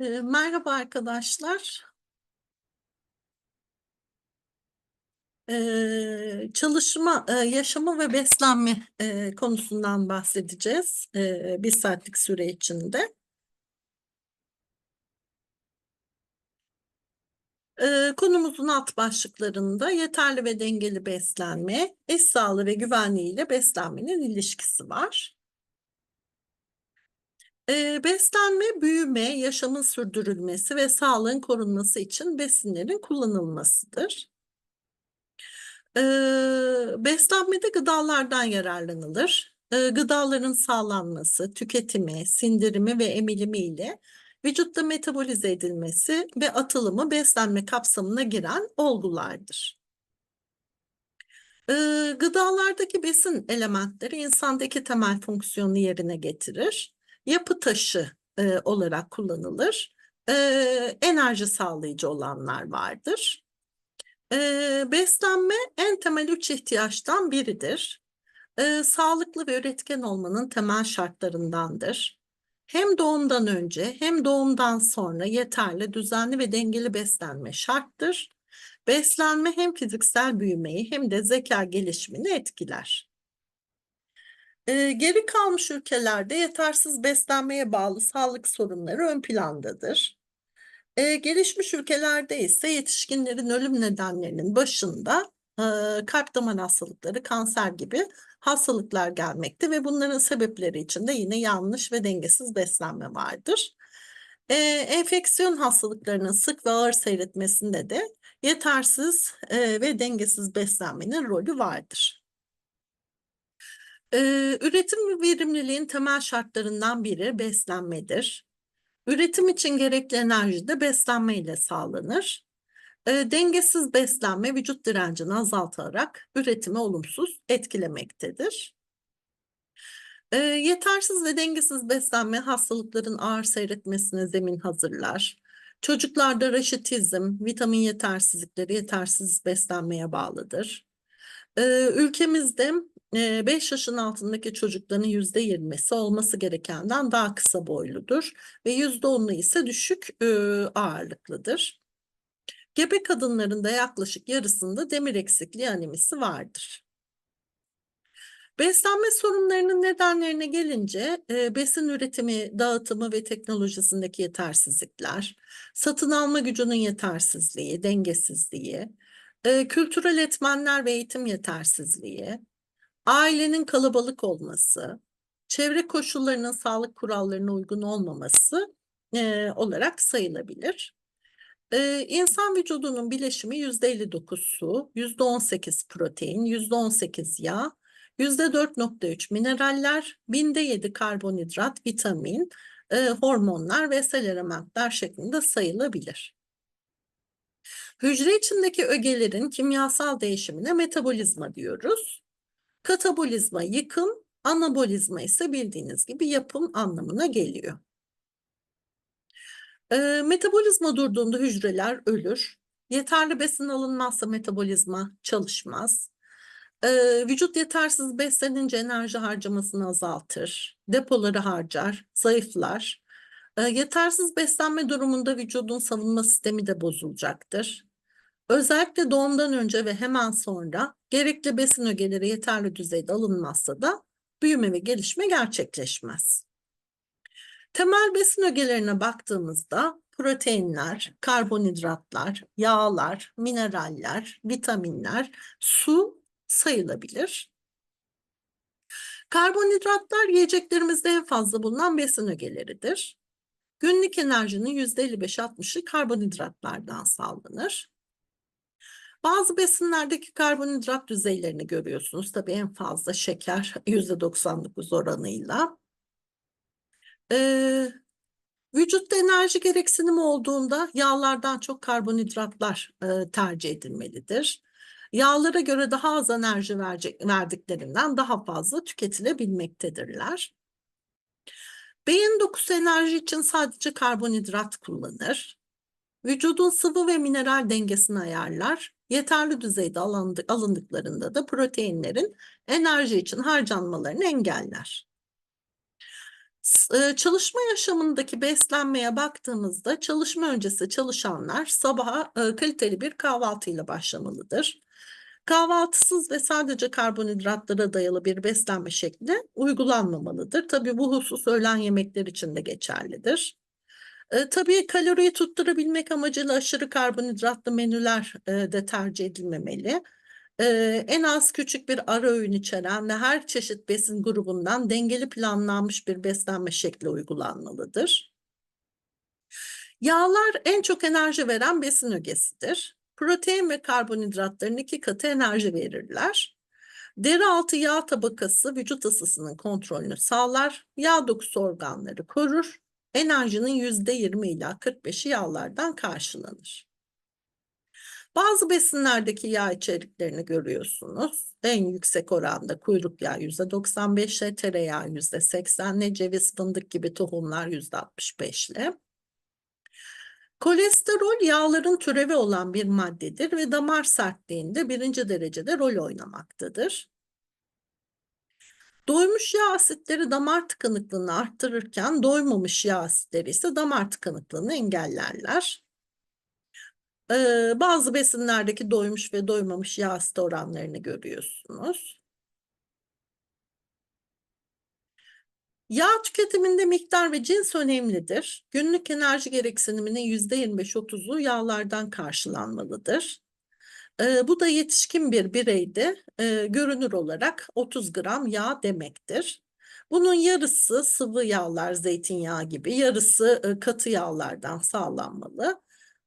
Eee, merhaba arkadaşlar. Eee, çalışma, eee, yaşama ve beslenme, eee, konusundan bahsedeceğiz, eee, 1 saatlik süre içinde. Eee, konumuzun alt başlıklarında yeterli ve dengeli beslenme, eş sağlığı ve güvenliği ile beslenmenin ilişkisi var. Beslenme, büyüme, yaşamın sürdürülmesi ve sağlığın korunması için besinlerin kullanılmasıdır. Beslenmede gıdalardan yararlanılır. Gıdaların sağlanması, tüketimi, sindirimi ve emilimi ile vücutta metabolize edilmesi ve atılımı beslenme kapsamına giren olgulardır. Eee, gıdalardaki besin elementleri insandaki temel fonksiyonu yerine getirir. Yapı taşı, eee, olarak kullanılır. Eee, enerji sağlayıcı olanlar vardır. Eee, beslenme en temel 3 ihtiyaçtan biridir. Eee, sağlıklı ve üretken olmanın temel şartlarındandır. Hem doğumdan önce hem doğumdan sonra yeterli, düzenli ve dengeli beslenme şarttır. Beslenme hem fiziksel büyümeyi hem de zeka gelişimini etkiler. Geri kalmış ülkelerde yetersiz beslenmeye bağlı sağlık sorunları ön plandadır. Eee, gelişmiş ülkelerde ise yetişkinlerin ölüm nedenlerinin başında, eee, kalp damar hastalıkları, kanser gibi hastalıklar gelmekte ve bunların sebepleri içinde yine yanlış ve dengesiz beslenme vardır. Eee, enfeksiyon hastalıklarının sık ve ağır seyretmesinde de yetersiz, eee, ve dengesiz beslenmenin rolü vardır. Üretim ve verimliliğin temel şartlarından biri beslenmedir. Üretim için gerekli enerji de beslenme ile sağlanır. Dengesiz beslenme vücut direncini azaltarak üretimi olumsuz etkilemektedir. Yetersiz ve dengesiz beslenme hastalıkların ağır seyretmesine zemin hazırlar. Çocuklarda raşitizm, vitamin yetersizlikleri yetersiz beslenmeye bağlıdır. Ülkemizde, 5 yaşın altındaki çocukların %20'si olması gerekenden daha kısa boyludur ve %10'u ise düşük, ağırlıklıdır. Gebe kadınların da yaklaşık yarısında demir eksikliği anemisi vardır. Beslenme sorunlarının nedenlerine gelince, eee, besin üretimi, dağıtımı ve teknolojisindeki yetersizlikler, satın alma gücünün yetersizliği, dengesizliği, eee, kültürel etmenler ve eğitim yetersizliği, ailenin kalabalık olması, çevre koşullarının sağlık kurallarına uygun olmaması, eee, olarak sayılabilir. Eee, insan vücudunun bileşimi %59 su, %18 protein, %18 yağ, %4.3 mineraller, binde 7 karbonhidrat, vitamin, eee, hormonlar ve sel şeklinde sayılabilir. Hücre içindeki ögelerin kimyasal değişimine metabolizma diyoruz. Katabolizma yıkım, anabolizma ise bildiğiniz gibi yapım anlamına geliyor. Eee, metabolizma durduğunda hücreler ölür. Yeterli besin alınmazsa metabolizma çalışmaz. Eee, vücut yetersiz beslenince enerji harcamasını azaltır, depoları harcar, zayıflar. Eee, yetersiz beslenme durumunda vücudun savunma sistemi de bozulacaktır. Özellikle doğumdan önce ve hemen sonra gerekli besin ögeleri yeterli düzeyde alınmazsa da büyüme ve gelişme gerçekleşmez. Temel besin ögelerine baktığımızda proteinler, karbonhidratlar, yağlar, mineraller, vitaminler, su sayılabilir. Karbonhidratlar yiyeceklerimizde en fazla bulunan besin ögeleridir. Günlük enerjinin %55-60'ı karbonhidratlardan sağlanır. Bazı besinlerdeki karbonhidrat düzeylerini görüyorsunuz. Tabii en fazla şeker %99 oranıyla. Eee, vücutta enerji gereksinimi olduğunda yağlardan çok karbonhidratlar, eee, tercih edilmelidir. Yağlara göre daha az enerji verecek verdiklerinden daha fazla tüketilebilmektedirler. Beyin dokusu enerji için sadece karbonhidrat kullanır. Vücudun sıvı ve mineral dengesini ayarlar. Yeterli düzeyde alındı alındıklarında da proteinlerin enerji için harcanmalarını engeller. E, Çalışma yaşamındaki beslenmeye baktığımızda çalışma öncesi çalışanlar sabaha e, kaliteli bir kahvaltıyla başlamalıdır. Kahvaltısız ve sadece karbonhidratlara dayalı bir beslenme şekli uygulanmamalıdır. Tabii bu husus öğlen yemekler için de geçerlidir. E, tabii kaloriyi tutturabilmek amacıyla aşırı karbonhidratlı menüler e, de tercih edilmemeli. E, en az küçük bir ara öğün içeren ve her çeşit besin grubundan dengeli planlanmış bir beslenme şekli uygulanmalıdır. Yağlar en çok enerji veren besin ögesidir. Protein ve karbonhidratların iki katı enerji verirler. Deri altı yağ tabakası vücut ısısının kontrolünü sağlar, yağ dokusu organları korur, enerjinin %20 ila 45'i yağlardan karşılanır. Bazı besinlerdeki yağ içeriklerini görüyorsunuz. En yüksek oranda kuyruk yağı %95'le, tereyağı %80'le, ceviz, fındık gibi tohumlar %65'le. Kolesterol yağların türevi olan bir maddedir ve damar sertliğinde birinci derecede rol oynamaktadır. Doymuş yağ asitleri damar tıkanıklığını arttırırken doymamış yağ asitleri ise damar tıkanıklığını engellerler. Ee, bazı besinlerdeki doymuş ve doymamış yağ asit oranlarını görüyorsunuz. Yağ tüketiminde miktar ve cins önemlidir. Günlük enerji gereksiniminin %25-30'u yağlardan karşılanmalıdır. Bu da yetişkin bir bireyde e, görünür olarak 30 gram yağ demektir. Bunun yarısı sıvı yağlar, zeytinyağı gibi, yarısı e, katı yağlardan sağlanmalı.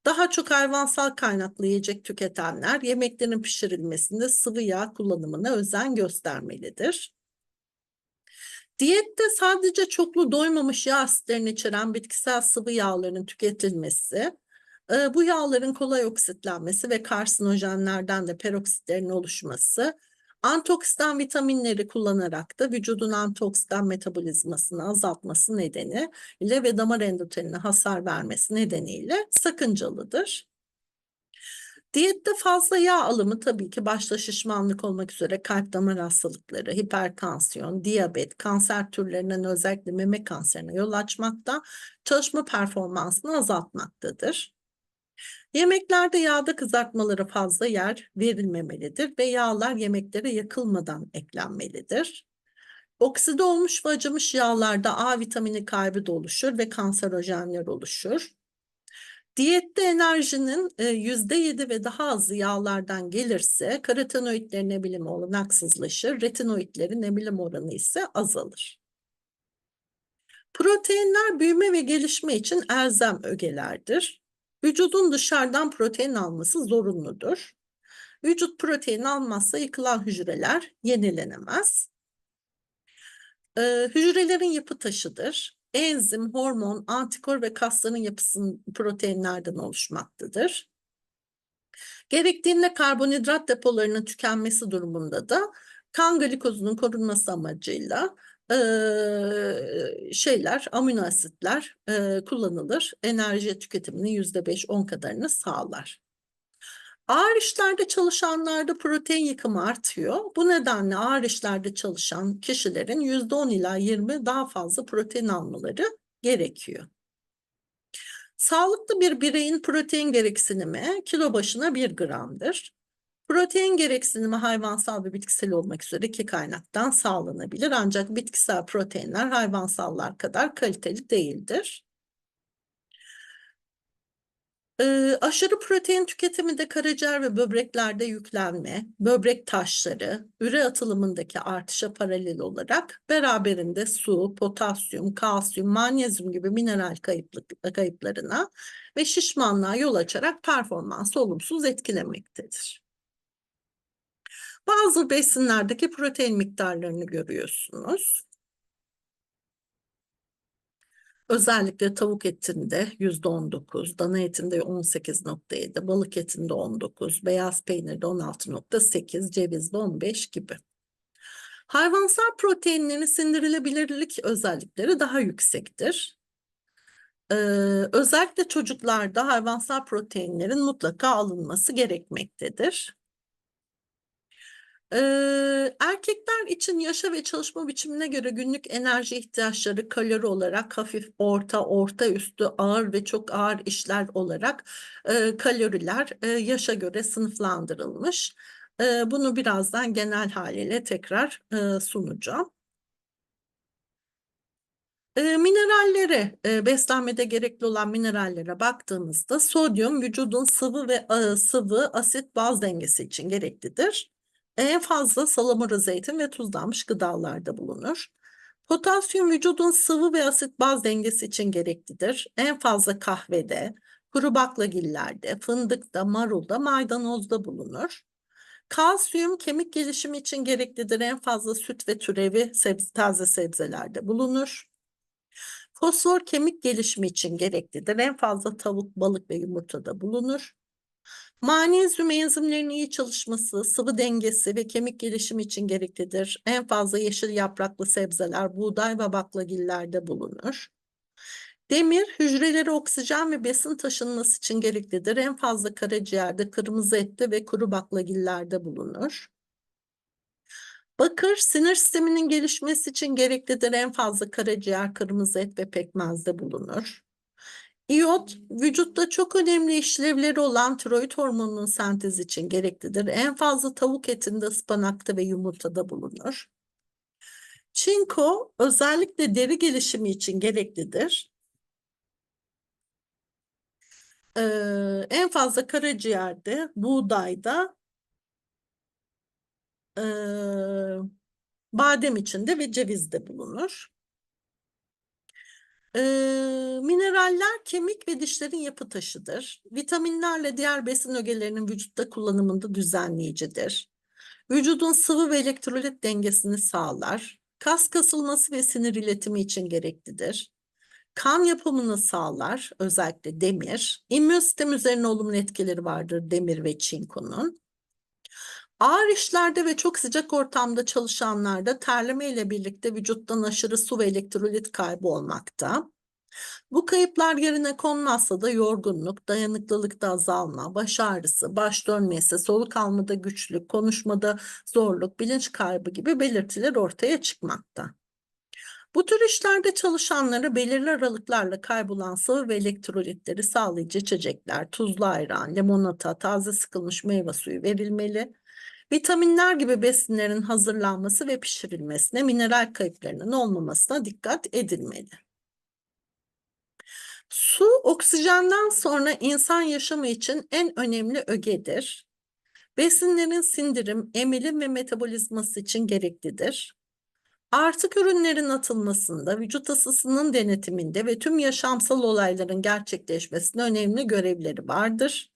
Daha çok hayvansal kaynaklı yiyecek tüketenler yemeklerin pişirilmesinde sıvı yağ kullanımına özen göstermelidir. Diyette sadece çoklu doymamış yağ asitlerini içeren bitkisel sıvı yağların tüketilmesi, e, bu yağların kolay oksitlenmesi ve karsinojenlerden de peroksitlerin oluşması, antioksidan vitaminleri kullanarak da vücudun antioksidan metabolizmasını azaltması nedeniyle ve damar endoteline hasar vermesi nedeniyle sakıncalıdır. Diyette fazla yağ alımı tabii ki başta şişmanlık olmak üzere kalp damar hastalıkları, hipertansiyon, diyabet, kanser türlerinden özellikle meme kanserine yol açmakta, çalışma performansını azaltmaktadır. Yemeklerde yağda kızartmalara fazla yer verilmemelidir ve yağlar yemeklere yakılmadan eklenmelidir. Okside olmuş ve acımış yağlarda A vitamini kaybı da oluşur ve kanserojenler oluşur. Diyette enerjinin %7 ve daha az yağlardan gelirse karotenoidlerin emilim olanaksızlaşır, retinoidlerin emilim oranı ise azalır. Proteinler büyüme ve gelişme için elzem ögelerdir. Vücudun dışarıdan protein alması zorunludur. Vücut protein almazsa yıkılan hücreler yenilenemez. Ee, hücrelerin yapı taşıdır. Enzim, hormon, antikor ve kasların yapısının proteinlerden oluşmaktadır. Gerektiğinde karbonhidrat depolarının tükenmesi durumunda da kan glikozunun korunması amacıyla e, şeyler, amino asitler e, kullanılır. Enerji tüketiminin yüzde beş on kadarını sağlar. Ağır işlerde çalışanlarda protein yıkımı artıyor. Bu nedenle ağır işlerde çalışan kişilerin yüzde on ila yirmi daha fazla protein almaları gerekiyor. Sağlıklı bir bireyin protein gereksinimi kilo başına bir gramdır. Protein gereksinimi hayvansal ve bitkisel olmak üzere iki kaynaktan sağlanabilir. Ancak bitkisel proteinler hayvansallar kadar kaliteli değildir. Ee, aşırı protein tüketimi de karaciğer ve böbreklerde yüklenme, böbrek taşları, üre atılımındaki artışa paralel olarak beraberinde su, potasyum, kalsiyum, magnezyum gibi mineral kayıplarına ve şişmanlığa yol açarak performansı olumsuz etkilemektedir. Bazı besinlerdeki protein miktarlarını görüyorsunuz. Özellikle tavuk etinde %19, dana etinde 18.7, balık etinde 19, beyaz peynirde 16.8, cevizde 15 gibi. Hayvansal proteinlerin sindirilebilirlik özellikleri daha yüksektir. Ee, özellikle çocuklarda hayvansal proteinlerin mutlaka alınması gerekmektedir. Erkekler için yaşa ve çalışma biçimine göre günlük enerji ihtiyaçları kalori olarak hafif, orta, orta üstü, ağır ve çok ağır işler olarak e, kaloriler e, yaşa göre sınıflandırılmış. E, bunu birazdan genel haliyle tekrar e, sunacağım. Minerallere, beslenmede gerekli olan minerallere baktığımızda sodyum vücudun sıvı ve sıvı asit baz dengesi için gereklidir. En fazla salamura zeytin ve tuzlanmış gıdalarda bulunur. Potasyum vücudun sıvı ve asit baz dengesi için gereklidir. En fazla kahvede, kuru baklagillerde, fındıkta, marulda, maydanozda bulunur. Kalsiyum kemik gelişimi için gereklidir. En fazla süt ve türevi sebze, taze sebzelerde bulunur. Fosfor kemik gelişimi için gereklidir. En fazla tavuk, balık ve yumurtada bulunur. Magnezyum enzimlerinin iyi çalışması, sıvı dengesi ve kemik gelişimi için gereklidir. En fazla yeşil yapraklı sebzeler, buğday ve baklagillerde bulunur. Demir, hücrelere oksijen ve besin taşınması için gereklidir. En fazla karaciğerde, kırmızı ette ve kuru baklagillerde bulunur. Bakır, sinir sisteminin gelişmesi için gereklidir. En fazla karaciğer, kırmızı et ve pekmezde bulunur. İyot, vücutta çok önemli işlevleri olan tiroid hormonunun sentezi için gereklidir. En fazla tavuk etinde, ıspanakta ve yumurtada bulunur. Çinko, özellikle deri gelişimi için gereklidir. Ee, en fazla karaciğerde, buğdayda, e, badem içinde ve cevizde bulunur. Mineraller kemik ve dişlerin yapı taşıdır. Vitaminlerle diğer besin ögelerinin vücutta kullanımında düzenleyicidir. Vücudun sıvı ve elektrolit dengesini sağlar. Kas kasılması ve sinir iletimi için gereklidir. Kan yapımını sağlar, özellikle demir. İmmün sistem üzerine olumlu etkileri vardır demir ve çinkonun. Ağır işlerde ve çok sıcak ortamda çalışanlarda terleme ile birlikte vücuttan aşırı su ve elektrolit kaybı olmakta. Bu kayıplar yerine konmazsa da yorgunluk, dayanıklılıkta azalma, baş ağrısı, baş dönmesi, soluk almada güçlük, konuşmada zorluk, bilinç kaybı gibi belirtiler ortaya çıkmakta. Bu tür işlerde çalışanlara belirli aralıklarla kaybolan sıvı ve elektrolitleri sağlayıcı içecekler, tuzlu ayran, limonata, taze sıkılmış meyve suyu verilmeli. Vitaminler gibi besinlerin hazırlanması ve pişirilmesine, mineral kayıplarının olmamasına dikkat edilmeli. Su oksijenden sonra insan yaşamı için en önemli ögedir. Besinlerin sindirim, emilim ve metabolizması için gereklidir. Artık ürünlerin atılmasında, vücut ısısının denetiminde ve tüm yaşamsal olayların gerçekleşmesinde önemli görevleri vardır.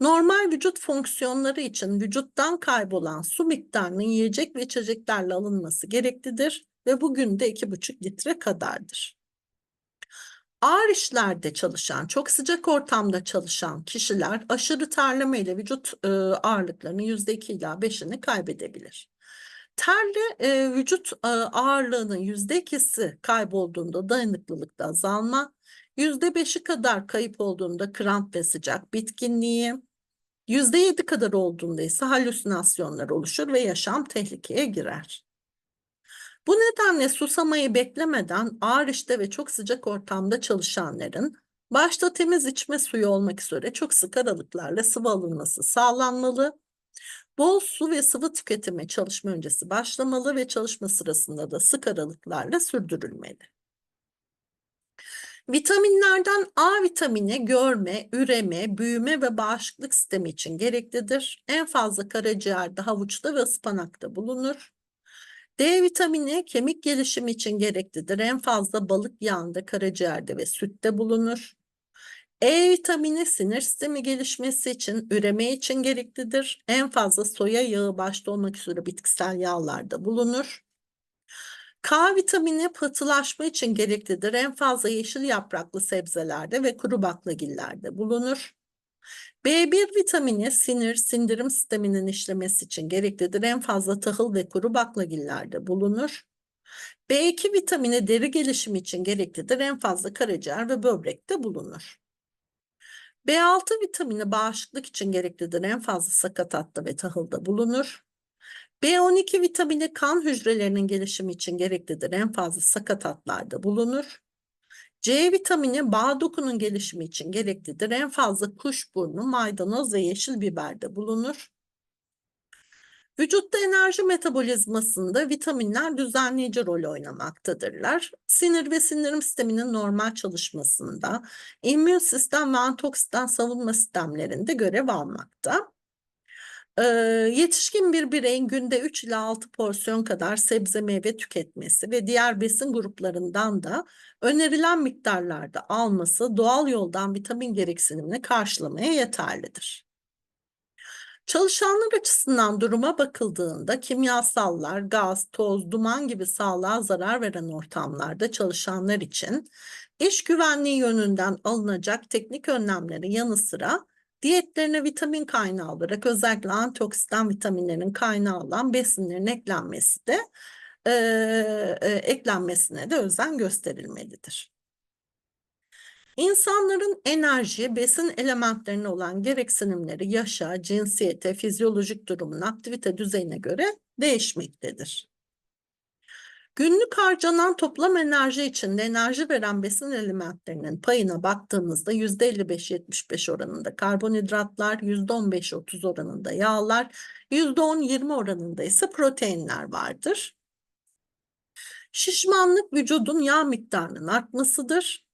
Normal vücut fonksiyonları için vücuttan kaybolan su miktarının yiyecek ve içeceklerle alınması gereklidir ve bugün de 2,5 litre kadardır. Ağır işlerde çalışan, çok sıcak ortamda çalışan kişiler aşırı terleme ile vücut e, ağırlıklarının %2 ila 5'ini kaybedebilir. Terle vücut e, ağırlığının %2'si kaybolduğunda dayanıklılıkta azalma, %5'i kadar kayıp olduğunda kramp ve sıcak bitkinliği, %7 kadar olduğunda ise halüsinasyonlar oluşur ve yaşam tehlikeye girer. Bu nedenle susamayı beklemeden ağır işte ve çok sıcak ortamda çalışanların başta temiz içme suyu olmak üzere çok sık aralıklarla sıvı alınması sağlanmalı. Bol su ve sıvı tüketimi çalışma öncesi başlamalı ve çalışma sırasında da sık aralıklarla sürdürülmeli. Vitaminlerden A vitamini görme, üreme, büyüme ve bağışıklık sistemi için gereklidir. En fazla karaciğerde, havuçta ve ıspanakta bulunur. D vitamini kemik gelişimi için gereklidir. En fazla balık yağında, karaciğerde ve sütte bulunur. E vitamini sinir sistemi gelişmesi için, üreme için gereklidir. En fazla soya yağı başta olmak üzere bitkisel yağlarda bulunur. K vitamini pıhtılaşma için gereklidir. En fazla yeşil yapraklı sebzelerde ve kuru baklagillerde bulunur. B1 vitamini sinir, sindirim sisteminin işlemesi için gereklidir. En fazla tahıl ve kuru baklagillerde bulunur. B2 vitamini deri gelişimi için gereklidir. En fazla karaciğer ve böbrekte bulunur. B6 vitamini bağışıklık için gereklidir. En fazla sakatatta ve tahılda bulunur. B12 vitamini kan hücrelerinin gelişimi için gereklidir. En fazla sakatatlarda bulunur. C vitamini bağ dokunun gelişimi için gereklidir. En fazla kuşburnu, maydanoz ve yeşil biberde bulunur. Vücutta enerji metabolizmasında vitaminler düzenleyici rol oynamaktadırlar. Sinir ve sindirim sisteminin normal çalışmasında, immün sistem ve antioksidan savunma sistemlerinde görev almakta. Ee, yetişkin bir bireyin günde 3 ila 6 porsiyon kadar sebze meyve tüketmesi ve diğer besin gruplarından da önerilen miktarlarda alması doğal yoldan vitamin gereksinimini karşılamaya yeterlidir. Çalışanlar açısından duruma bakıldığında kimyasallar, gaz, toz, duman gibi sağlığa zarar veren ortamlarda çalışanlar için iş güvenliği yönünden alınacak teknik önlemlerin yanı sıra diyetlerine vitamin kaynağı olarak özellikle antioksidan vitaminlerin kaynağı olan besinlerin eklenmesi de e, e, eklenmesine de özen gösterilmelidir. İnsanların enerji, besin elementlerine olan gereksinimleri yaşa, cinsiyete, fizyolojik durumun, aktivite düzeyine göre değişmektedir. Günlük harcanan toplam enerji içinde enerji veren besin elementlerinin payına baktığımızda %55-75 oranında karbonhidratlar, %15-30 oranında yağlar, %10-20 oranında ise proteinler vardır. Şişmanlık vücudun yağ miktarının artmasıdır.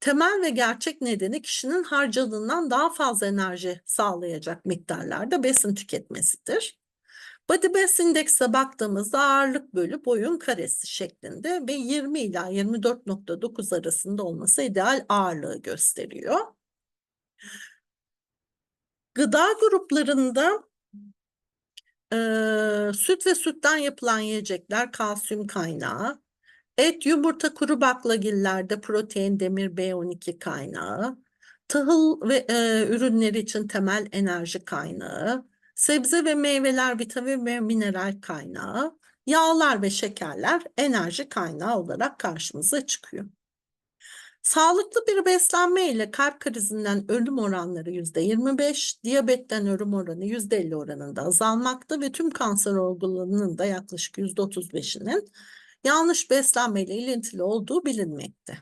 Temel ve gerçek nedeni kişinin harcadığından daha fazla enerji sağlayacak miktarlarda besin tüketmesidir. Body Mass Index'e baktığımızda ağırlık bölü boyun karesi şeklinde ve 20 ila 24.9 arasında olması ideal ağırlığı gösteriyor. Gıda gruplarında e, süt ve sütten yapılan yiyecekler kalsiyum kaynağı, Et, yumurta, kuru baklagillerde protein, demir, B12 kaynağı. Tahıl ve e, ürünleri için temel enerji kaynağı. Sebze ve meyveler vitamin ve mineral kaynağı. Yağlar ve şekerler enerji kaynağı olarak karşımıza çıkıyor. Sağlıklı bir beslenme ile kalp krizinden ölüm oranları %25, diyabetten ölüm oranı %50 oranında azalmakta ve tüm kanser olgularının da yaklaşık %35'inin yanlış beslenmeyle ilintili olduğu bilinmekte.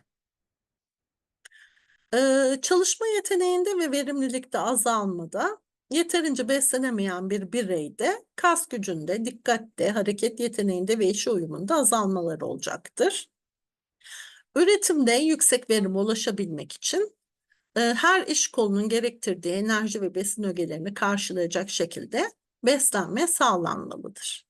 Ee, çalışma yeteneğinde ve verimlilikte azalmada yeterince beslenemeyen bir bireyde kas gücünde, dikkatte, hareket yeteneğinde ve iş uyumunda azalmalar olacaktır. Üretimde yüksek verime ulaşabilmek için e, her iş kolunun gerektirdiği enerji ve besin ögelerini karşılayacak şekilde beslenme sağlanmalıdır.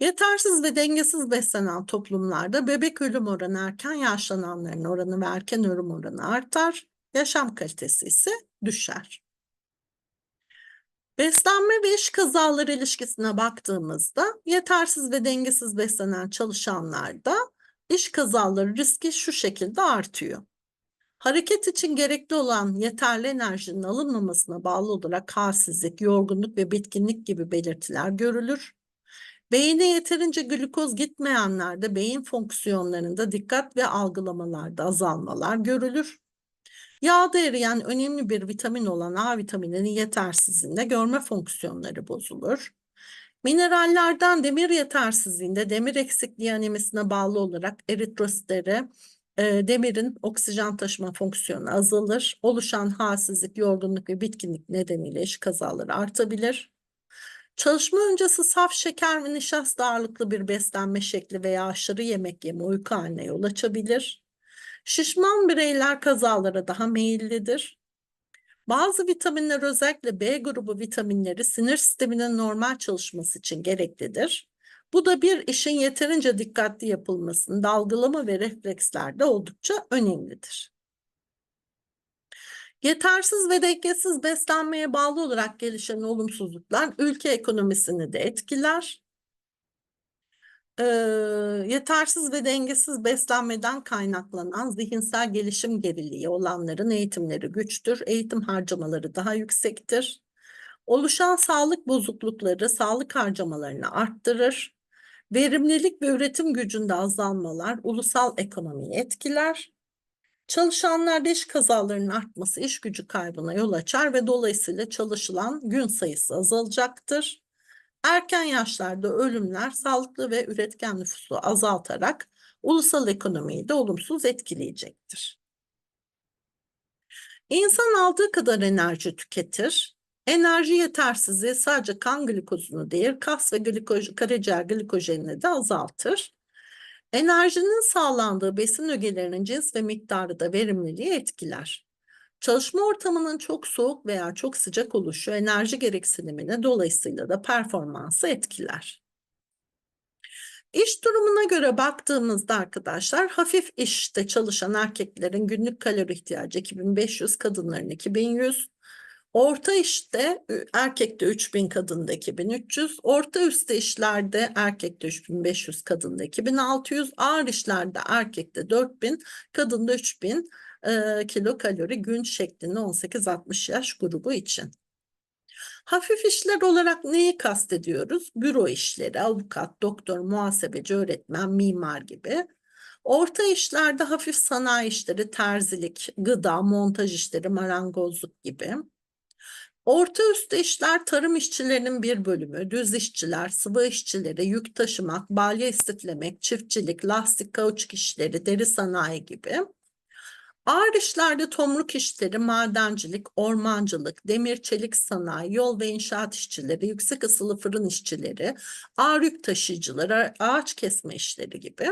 Yetersiz ve dengesiz beslenen toplumlarda bebek ölüm oranı erken yaşlananların oranı ve erken ölüm oranı artar, yaşam kalitesi ise düşer. Beslenme ve iş kazaları ilişkisine baktığımızda yetersiz ve dengesiz beslenen çalışanlarda iş kazaları riski şu şekilde artıyor. Hareket için gerekli olan yeterli enerjinin alınmamasına bağlı olarak halsizlik, yorgunluk ve bitkinlik gibi belirtiler görülür. Beyine yeterince glikoz gitmeyenlerde beyin fonksiyonlarında dikkat ve algılamalarda azalmalar görülür. Yağda eriyen önemli bir vitamin olan A vitamininin yetersizliğinde görme fonksiyonları bozulur. Minerallerden demir yetersizliğinde demir eksikliği anemisine bağlı olarak eritrositleri, e, demirin oksijen taşıma fonksiyonu azalır. Oluşan halsizlik, yorgunluk ve bitkinlik nedeniyle iş kazaları artabilir. Çalışma öncesi saf şeker ve nişasta ağırlıklı bir beslenme şekli veya aşırı yemek yeme uyku haline yol açabilir. Şişman bireyler kazalara daha meyillidir. Bazı vitaminler özellikle B grubu vitaminleri sinir sisteminin normal çalışması için gereklidir. Bu da bir işin yeterince dikkatli yapılmasının dalgılama ve reflekslerde oldukça önemlidir. Yetersiz ve dengesiz beslenmeye bağlı olarak gelişen olumsuzluklar ülke ekonomisini de etkiler. Ee, yetersiz ve dengesiz beslenmeden kaynaklanan zihinsel gelişim geriliği olanların eğitimleri güçtür, eğitim harcamaları daha yüksektir. Oluşan sağlık bozuklukları sağlık harcamalarını arttırır. Verimlilik ve üretim gücünde azalmalar ulusal ekonomiyi etkiler. Çalışanlarda iş kazalarının artması iş gücü kaybına yol açar ve dolayısıyla çalışılan gün sayısı azalacaktır. Erken yaşlarda ölümler sağlıklı ve üretken nüfusu azaltarak ulusal ekonomiyi de olumsuz etkileyecektir. İnsan aldığı kadar enerji tüketir. Enerji yetersizliği sadece kan glikozunu değil, kas ve glikoj karaciğer glikojenini de azaltır. Enerjinin sağlandığı besin ögelerinin cins ve miktarı da verimliliği etkiler. Çalışma ortamının çok soğuk veya çok sıcak oluşu enerji gereksinimini dolayısıyla da performansı etkiler. İş durumuna göre baktığımızda arkadaşlar hafif işte çalışan erkeklerin günlük kalori ihtiyacı 2500, kadınların 2100. Orta işte erkekte 3000, kadında 2300. Orta üstte işlerde erkekte 3500, kadında 2600. Ağır işlerde erkekte 4000, kadında 3000 e, kilokalori gün şeklinde 18-60 yaş grubu için. Hafif işler olarak neyi kastediyoruz? Büro işleri, avukat, doktor, muhasebeci, öğretmen, mimar gibi. Orta işlerde hafif sanayi işleri, terzilik, gıda, montaj işleri, marangozluk gibi. Orta üstte işler tarım işçilerinin bir bölümü, düz işçiler, sıvı işçileri, yük taşımak, balya istiflemek, çiftçilik, lastik, kauçuk işleri, deri sanayi gibi. Ağır işlerde tomruk işleri, madencilik, ormancılık, demir çelik sanayi, yol ve inşaat işçileri, yüksek ısılı fırın işçileri, ağır yük taşıyıcıları, ağaç kesme işleri gibi.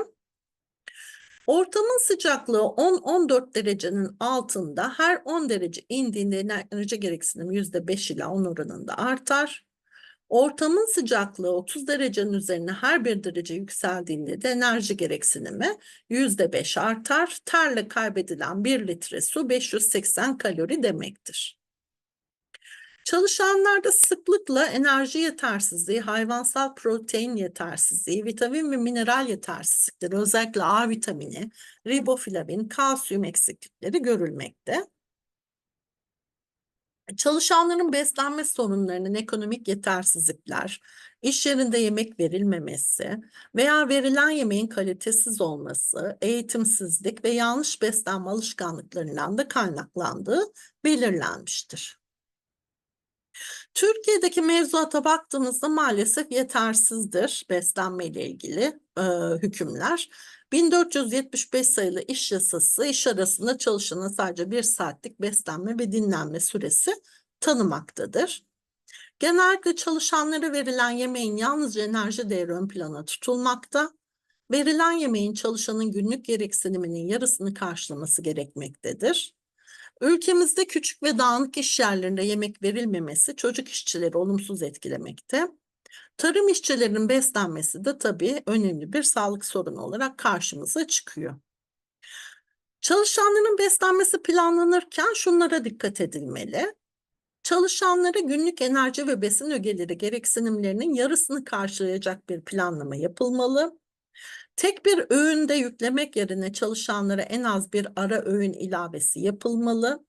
Ortamın sıcaklığı 10-14 derecenin altında her 10 derece indiğinde enerji gereksinimi %5 ile 10 oranında artar. Ortamın sıcaklığı 30 derecenin üzerine her bir derece yükseldiğinde de enerji gereksinimi %5 artar. Terle kaybedilen 1 litre su 580 kalori demektir. Çalışanlarda sıklıkla enerji yetersizliği, hayvansal protein yetersizliği, vitamin ve mineral yetersizlikleri, özellikle A vitamini, riboflavin, kalsiyum eksiklikleri görülmekte. Çalışanların beslenme sorunlarının ekonomik yetersizlikler, iş yerinde yemek verilmemesi veya verilen yemeğin kalitesiz olması, eğitimsizlik ve yanlış beslenme alışkanlıklarından da kaynaklandığı belirlenmiştir. Türkiye'deki mevzuata baktığımızda maalesef yetersizdir beslenme ile ilgili e, hükümler. 1475 sayılı iş yasası iş arasında çalışanın sadece bir saatlik beslenme ve dinlenme süresi tanımaktadır. Genellikle çalışanlara verilen yemeğin yalnızca enerji değeri ön plana tutulmakta. Verilen yemeğin çalışanın günlük gereksiniminin yarısını karşılaması gerekmektedir. Ülkemizde küçük ve dağınık iş yerlerinde yemek verilmemesi çocuk işçileri olumsuz etkilemekte. Tarım işçilerinin beslenmesi de tabii önemli bir sağlık sorunu olarak karşımıza çıkıyor. Çalışanların beslenmesi planlanırken şunlara dikkat edilmeli. Çalışanlara günlük enerji ve besin ögeleri gereksinimlerinin yarısını karşılayacak bir planlama yapılmalı. Tek bir öğünde yüklemek yerine çalışanlara en az bir ara öğün ilavesi yapılmalı.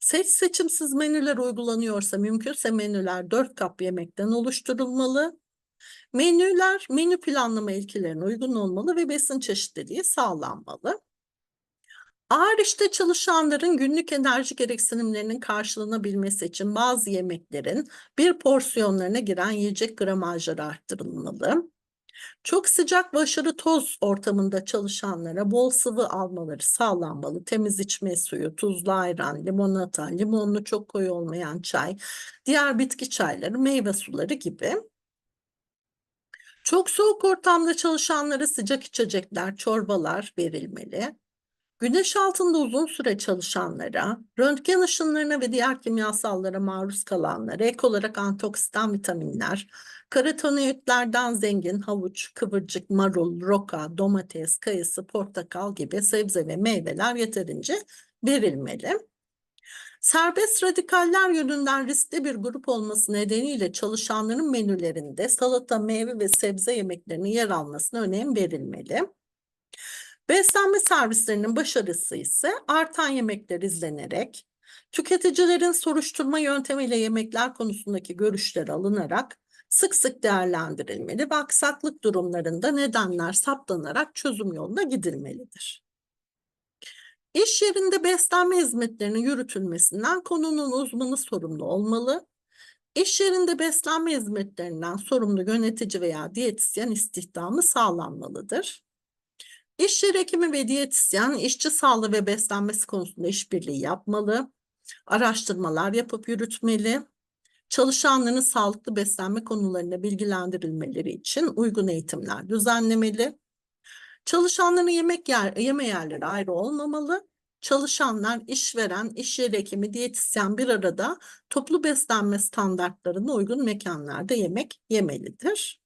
Seç seçimsiz menüler uygulanıyorsa mümkünse menüler 4 kap yemekten oluşturulmalı. Menüler menü planlama ilkelerine uygun olmalı ve besin çeşitliliği sağlanmalı. Ağır işte çalışanların günlük enerji gereksinimlerinin karşılanabilmesi için bazı yemeklerin bir porsiyonlarına giren yiyecek gramajları arttırılmalı. Çok sıcak ve aşırı toz ortamında çalışanlara bol sıvı almaları sağlanmalı. Temiz içme suyu, tuzlu ayran, limonata, limonlu çok koyu olmayan çay, diğer bitki çayları, meyve suları gibi. Çok soğuk ortamda çalışanlara sıcak içecekler, çorbalar verilmeli. Güneş altında uzun süre çalışanlara, röntgen ışınlarına ve diğer kimyasallara maruz kalanlara ek olarak antioksidan vitaminler, karotenoidlerden zengin havuç, kıvırcık, marul, roka, domates, kayısı, portakal gibi sebze ve meyveler yeterince verilmeli. Serbest radikaller yönünden riskli bir grup olması nedeniyle çalışanların menülerinde salata, meyve ve sebze yemeklerinin yer almasına önem verilmeli. Beslenme servislerinin başarısı ise artan yemekler izlenerek, tüketicilerin soruşturma yöntemiyle yemekler konusundaki görüşleri alınarak sık sık değerlendirilmeli ve aksaklık durumlarında nedenler saptanarak çözüm yoluna gidilmelidir. İş yerinde beslenme hizmetlerinin yürütülmesinden konunun uzmanı sorumlu olmalı. İş yerinde beslenme hizmetlerinden sorumlu yönetici veya diyetisyen istihdamı sağlanmalıdır. İş yeri hekimi ve diyetisyen işçi sağlığı ve beslenmesi konusunda işbirliği yapmalı, araştırmalar yapıp yürütmeli, çalışanların sağlıklı beslenme konularında bilgilendirilmeleri için uygun eğitimler düzenlemeli. Çalışanların yemek yer, yeme yerleri ayrı olmamalı. Çalışanlar, işveren, iş yeri hekimi, diyetisyen bir arada toplu beslenme standartlarına uygun mekanlarda yemek yemelidir.